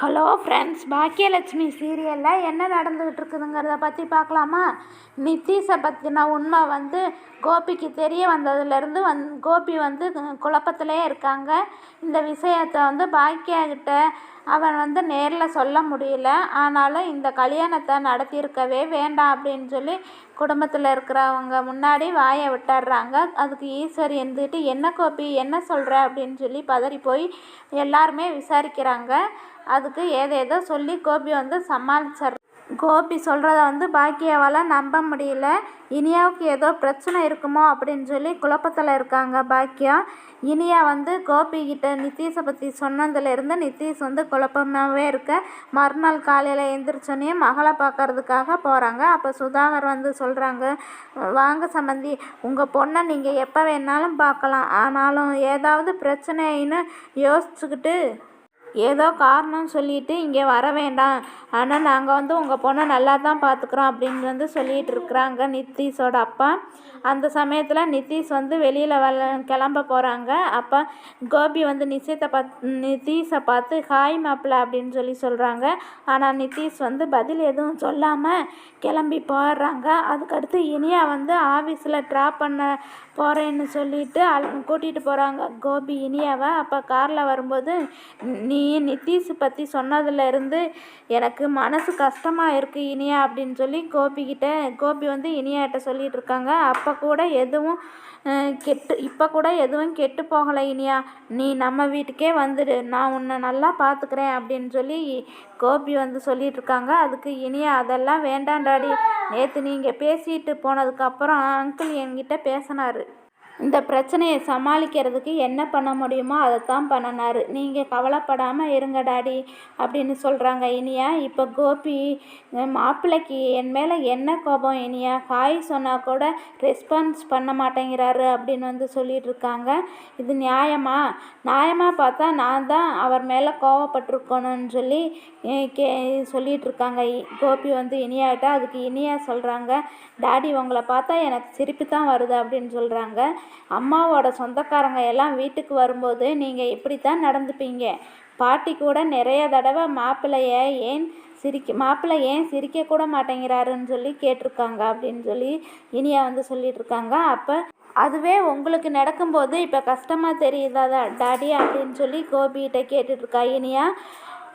Hello friends Baakiyalakshmi சீரியலில் என்ன நடந்துக்கிட்டு இருக்குதுங்கிறத பற்றி பார்க்கலாமா? நித்தீஷை பற்றின உண்மை வந்து கோபிக்கு தெரிய வந்ததுலேருந்து வந் கோபி வந்து குழப்பத்திலே இருக்காங்க. இந்த விஷயத்தை வந்து பாக்கியா கிட்ட அவன் வந்து நேரில் சொல்ல முடியல. ஆனாலும் இந்த கல்யாணத்தை நடத்தியிருக்கவே வேண்டாம் அப்படின்னு சொல்லி குடும்பத்தில் இருக்கிறவங்க முன்னாடி வாயை விட்டுடுறாங்க. அதுக்கு ஈஸ்வரி இருந்துட்டு என்ன கோபி என்ன சொல்கிற அப்படின்னு சொல்லி பதறி போய் எல்லாருமே விசாரிக்கிறாங்க. அதுக்கு ஏதேதோ சொல்லி கோபி வந்து சமாளிச்சிடுற கோபி சொல்கிறத வந்து பாக்கியாவால் நம்ப முடியல. இனியாவுக்கு ஏதோ பிரச்சனை இருக்குமோ அப்படின்னு சொல்லி குழப்பத்தில் இருக்காங்க பாக்கியா. இனியா வந்து கோபி கிட்ட நித்தீஷை பற்றி சொன்னதுலேருந்து நித்தீஷ் வந்து குழப்பமாகவே இருக்க. மறுநாள் காலையில் எழுந்திரிச்சோன்னே மகளை பார்க்கறதுக்காக போகிறாங்க அப்போ சுதாகர் வந்து சொல்கிறாங்க வாங்க சம்மந்தி உங்கள் பொண்ணை நீங்கள் எப்போ வேணாலும் பார்க்கலாம். ஆனாலும் ஏதாவது பிரச்சனைன்னு யோசிச்சுக்கிட்டு ஏதோ காரணம் சொல்லிட்டு இங்கே வர வேண்டாம். ஆனால் நாங்கள் வந்து உங்கள் பொண்ணை நல்லா தான் பார்த்துக்குறோம் அப்படின்னு வந்து சொல்லிகிட்டு இருக்கிறாங்க நித்தீஷோட அப்பா. அந்த சமயத்தில் நித்தீஷ் வந்து வெளியில் வர கிளம்ப போகிறாங்க அப்போ கோபி வந்து நிச்சயத்தை பார்த்து நித்தீஷை பார்த்து ஹாய் மாப்பிள்ள அப்படின்னு சொல்லி சொல்கிறாங்க ஆனால் நித்தீஷ் வந்து பதில் எதுவும் சொல்லாமல் கிளம்பி போயிடுறாங்க. அதுக்கடுத்து இனியா வந்து ஆஃபீஸில் ட்ராப் பண்ண போகிறேன்னு சொல்லிட்டு அல் கூட்டிகிட்டு போகிறாங்க கோபி இனியாவை. அப்போ காரில் வரும்போது நீ நீ நித்தீஷ் பற்றி சொன்னதுலேருந்து எனக்கு மனசு கஷ்டமாக இருக்குது இனியா அப்படின்னு சொல்லி கோபிக்கிட்ட கோபி வந்து இனியாட்ட சொல்லிகிட்டு இருக்காங்க. அப்போ கூட எதுவும் கெட்டு இப்போ கூட எதுவும் கெட்டு போகலை இனியா. நீ நம்ம வீட்டுக்கே வந்துடு நான் உன்னை நல்லா பார்த்துக்கிறேன் அப்படின்னு சொல்லி கோபி வந்து சொல்லிகிட்டு இருக்காங்க. அதுக்கு இனியா அதெல்லாம் வேண்டாண்டாடி நேற்று நீங்கள் பேசிட்டு போனதுக்கப்புறம் அங்கிள் என்கிட்ட பேசினார். இந்த பிரச்சனையை சமாளிக்கிறதுக்கு என்ன பண்ண முடியுமோ அதை தான் பண்ணினார். நீங்கள் கவலைப்படாமல் இருங்க டாடி அப்படின்னு சொல்கிறாங்க இனியா. இப்போ கோபி மாப்பிள்ளைக்கு என் மேலே என்ன கோபம் இனியா? ஹாய் சொன்னால் கூட ரெஸ்பான்ஸ் பண்ண மாட்டேங்கிறாரு அப்படின்னு வந்து சொல்லிட்டு இருக்காங்க. இது நியாயமா? நியாயமாக பார்த்தா நான் தான் அவர் மேலே கோவப்பட்டிருக்கணும்னு சொல்லி கே சொல்லிகிட்டு இருக்காங்க. கோபி வந்து இனியாகிட்ட அதுக்கு இனியா சொல்கிறாங்க டாடி உங்களை பார்த்தா எனக்கு சிரிப்பு தான் வருது அப்படின்னு சொல்கிறாங்க அம்மாவோட சொந்தக்காரங்க எல்லாம் வீட்டுக்கு வரும்போது நீங்கள் இப்படி தான் நடந்துப்பீங்க. பாட்டி கூட நிறைய தடவை மாப்பிள்ளைய ஏன் சிரிக்க மாப்பிள்ளை ஏன் சிரிக்க கூட மாட்டேங்கிறாருன்னு சொல்லி கேட்டிருக்காங்க அப்படின்னு சொல்லி இனியா வந்து சொல்லிட்டு இருக்காங்க அப்போ அதுவே உங்களுக்கு நடக்கும்போது இப்போ கஷ்டமாக தெரியுதா டாடி அப்படின்னு சொல்லி கோபிகிட்ட கேட்டுட்ருக்கா இனியா.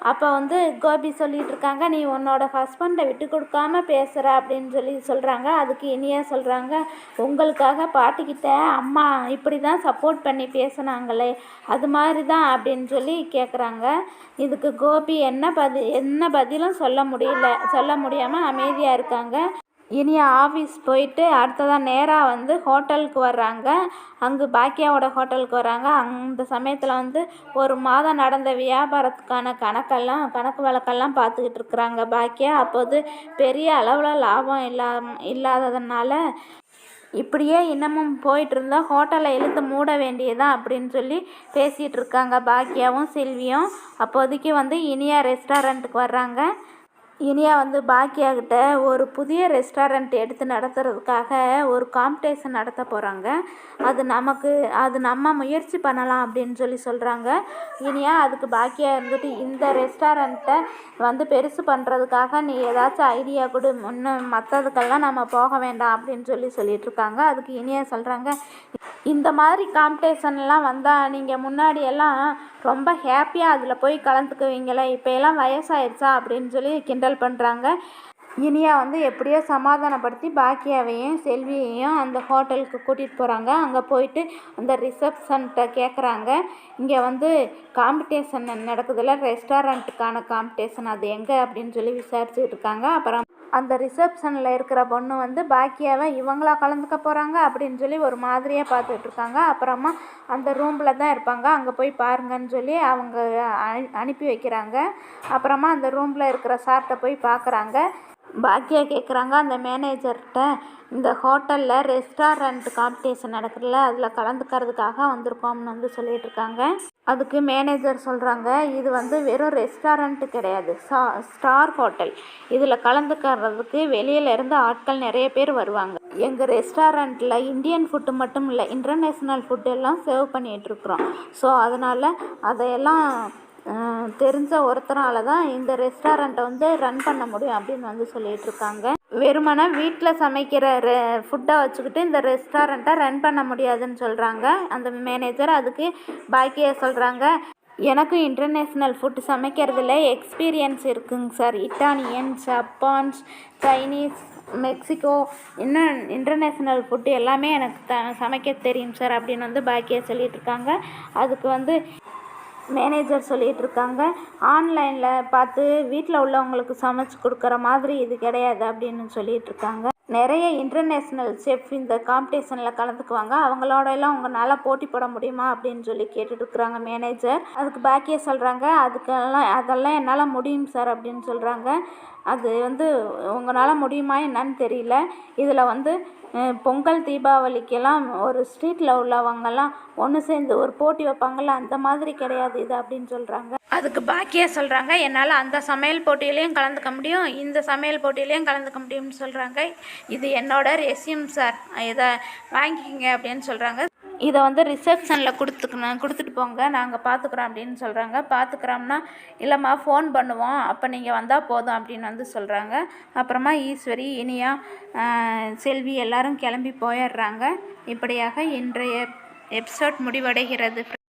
அப்போ வந்து கோபி சொல்லிகிட்டு இருக்காங்க நீ உன்னோட ஹஸ்பண்டை விட்டு கொடுக்காம பேசுகிற அப்படின்னு சொல்லி சொல்கிறாங்க அதுக்கு இனியா சொல்கிறாங்க உங்களுக்காக பாட்டிக்கிட்ட அம்மா இப்படி தான் சப்போர்ட் பண்ணி பேசுனாங்களே அது மாதிரி தான் அப்படின்னு சொல்லி கேட்குறாங்க இதுக்கு கோபி என்ன பதி என்ன பதிலும் சொல்ல முடியல சொல்ல முடியாமல் அமைதியாக இருக்காங்க. இனி ஆஃபீஸ் போயிட்டு அடுத்ததாக நேராக வந்து ஹோட்டலுக்கு வர்றாங்க. அங்கே பாக்கியாவோட ஹோட்டலுக்கு வர்றாங்க. அந்த சமயத்தில் வந்து ஒரு மாதம் நடந்த வியாபாரத்துக்கான கணக்கெல்லாம் கணக்கு வழக்கெல்லாம் பார்த்துக்கிட்டு இருக்கிறாங்க பாக்கியா. அப்போது பெரிய அளவில் லாபம் இல்லா இல்லாததுனால இப்படியே இன்னமும் போயிட்டு இருந்தால் ஹோட்டலை இழுத்து மூட வேண்டியதான் அப்படின்னு சொல்லி பேசிகிட்டு இருக்காங்க பாக்கியாவும் செல்வியும். அப்போதைக்கு வந்து இனியா ரெஸ்டாரண்ட்டுக்கு வர்றாங்க. இனியா வந்து பாக்கியாகிட்ட ஒரு புதிய ரெஸ்டாரண்ட் எடுத்து நடத்துறதுக்காக ஒரு காம்படிஷன் நடத்த போகிறாங்க அது நமக்கு அது நம்ம முயற்சி பண்ணலாம் அப்படின்னு சொல்லி சொல்கிறாங்க இனியா அதுக்கு பாக்கியா இருந்துட்டு இந்த ரெஸ்டாரண்ட்டை வந்து பெருசு பண்ணுறதுக்காக நீ ஏதாச்சும் ஐடியா கொடு. இன்னும் மற்றதுக்கெல்லாம் நம்ம போக வேண்டாம் அப்படின்னு சொல்லி சொல்லிகிட்ருக்காங்க அதுக்கு இனியா சொல்கிறாங்க இந்த மாதிரி காம்படிஷன்லாம் வந்தால் நீங்கள் முன்னாடியெல்லாம் ரொம்ப ஹாப்பியாக அதில் போய் கலந்துக்குவீங்களே இப்போ எல்லாம் வயசாயிடுச்சா அப்படின்னு சொல்லி கிண்டல் பண்ணுறாங்க இனியா வந்து எப்படியோ சமாதானப்படுத்தி பாக்கியாவையும் செல்வியையும் அந்த ஹோட்டலுக்கு கூட்டிகிட்டு போகிறாங்க அங்கே போயிட்டு அந்த ரிசப்ஷன்கிட்ட கேட்குறாங்க இங்கே வந்து காம்படிஷன் நடக்குதுல்ல ரெஸ்டாரண்ட்டுக்கான காம்படிஷன் அது எங்கே அப்படின்னு சொல்லி விசாரிச்சுட்டு இருக்காங்க. அப்புறம் அந்த ரிசப்ஷனில் இருக்கிற பொண்ணு வந்து பாக்கியாவை இவங்களா கலந்துக்க போகிறாங்க அப்படின்னு சொல்லி ஒரு மாதிரியாக பார்த்துட்ருக்காங்க அப்புறமா அந்த ரூமில் தான் இருப்பாங்க. அங்கே போய் பாருங்கன்னு சொல்லி அவங்க அனுப்பி வைக்கிறாங்க. அப்புறமா அந்த ரூமில் இருக்கிற சார்கிட்ட போய் பார்க்குறாங்க பாக்கியா கேட்குறாங்க அந்த மேனேஜர்கிட்ட இந்த ஹோட்டலில் ரெஸ்டாரண்ட் காம்படிஷன் நடக்குதுல்ல அதில் கலந்துக்கிறதுக்காக வந்திருக்கோம்னு வந்து சொல்லிகிட்ருக்காங்க அதுக்கு மேனேஜர் சொல்கிறாங்க இது வந்து வெறும் ரெஸ்டாரண்ட்டு கிடையாது சா ஸ்டார் ஹோட்டல் இதில் கலந்துக்கிறதுக்கு வெளியில இருந்து ஆட்கள் நிறைய பேர் வருவாங்க. எங்கள் ரெஸ்டாரண்ட்டில் இந்தியன் ஃபுட்டு மட்டும் இல்லை இன்டர்நேஷ்னல் ஃபுட்டு எல்லாம் சர்வ் பண்ணிகிட்ருக்குறோம் ஸோ அதனால் அதையெல்லாம் தெரிஞ்ச ஒருத்தனால தான் இந்த ரெஸ்டாரண்ட்டை வந்து ரன் பண்ண முடியும் அப்படின்னு வந்து சொல்லிட்டு இருக்காங்க. வெறுமனே வீட்டில் சமைக்கிற ரெ ஃபுட்டை வச்சுக்கிட்டு இந்த ரெஸ்டாரண்ட்டை ரன் பண்ண முடியாதுன்னு சொல்கிறாங்க அந்த மேனேஜர் அதுக்கு பாக்கியை சொல்கிறாங்க எனக்கும் இன்டர்நேஷ்னல் ஃபுட் சமைக்கிறதுல எக்ஸ்பீரியன்ஸ் இருக்குங்க sir Italian Japanese Chinese Mexico இன்னும் இன்டர்நேஷ்னல் ஃபுட்டு எல்லாமே எனக்கு த சமைக்க தெரியும் சார் அப்படின்னு வந்து பாக்கியா சொல்லிட்டு இருக்காங்க. அதுக்கு வந்து மேனேஜர் சொல்லிகிட்டு இருக்காங்க ஆன்லைனில் பார்த்து வீட்டில் உள்ளவங்களுக்கு சமைச்சு கொடுக்குற மாதிரி இது கிடையாது அப்படின்னு சொல்லிகிட்டு இருக்காங்க நிறைய இன்டர்நேஷ்னல் செஃப் இந்த காம்படிஷனில் கலந்துக்குவாங்க. அவங்களோட எல்லாம் உங்களால் போட்டி போட முடியுமா அப்படின்னு சொல்லி கேட்டுட்டு இருக்கிறாங்க மேனேஜர் அதுக்கு பாக்கியா சொல்கிறாங்க அதுக்கெல்லாம் அதெல்லாம் என்னால் முடியும் சார் அப்படின்னு சொல்கிறாங்க அது வந்து உங்களால் முடியுமா என்னன்னு தெரியல. இதில் வந்து பொங்கல் தீபாவளிக்கெல்லாம் ஒரு ஸ்ட்ரீட்டில் உள்ளவங்கெல்லாம் ஒன்று சேர்ந்து ஒரு போட்டி வைப்பாங்கள்ல அந்த மாதிரி கிடையாது இது அப்படின்னு சொல்கிறாங்க அதுக்கு பாக்கியா சொல்கிறாங்க என்னால் அந்த சமையல் போட்டியிலையும் கலந்துக்க முடியும் இந்த சமையல் போட்டியிலையும் கலந்துக்க முடியும்னு சொல்கிறாங்க இது என்னோட ரெசியூம் சார் இதை வாங்கிக்கிங்க அப்படின்னு சொல்கிறாங்க இதை வந்து ரிசப்ஷனில் கொடுத்துக்கணும் கொடுத்துட்டு போங்க நாங்கள் பார்த்துக்குறோம் அப்படின்னு சொல்கிறாங்க பார்த்துக்குறோம்னா இல்லைம்மா ஃபோன் பண்ணுவோம். அப்போ நீங்கள் வந்தால் போதும் அப்படின்னு வந்து சொல்கிறாங்க அப்புறமா ஈஸ்வரி இனியா செல்வி எல்லாரும் கிளம்பி போயிடுறாங்க. இப்படியாக இன்றைய எபிசோட் முடிவடைகிறது.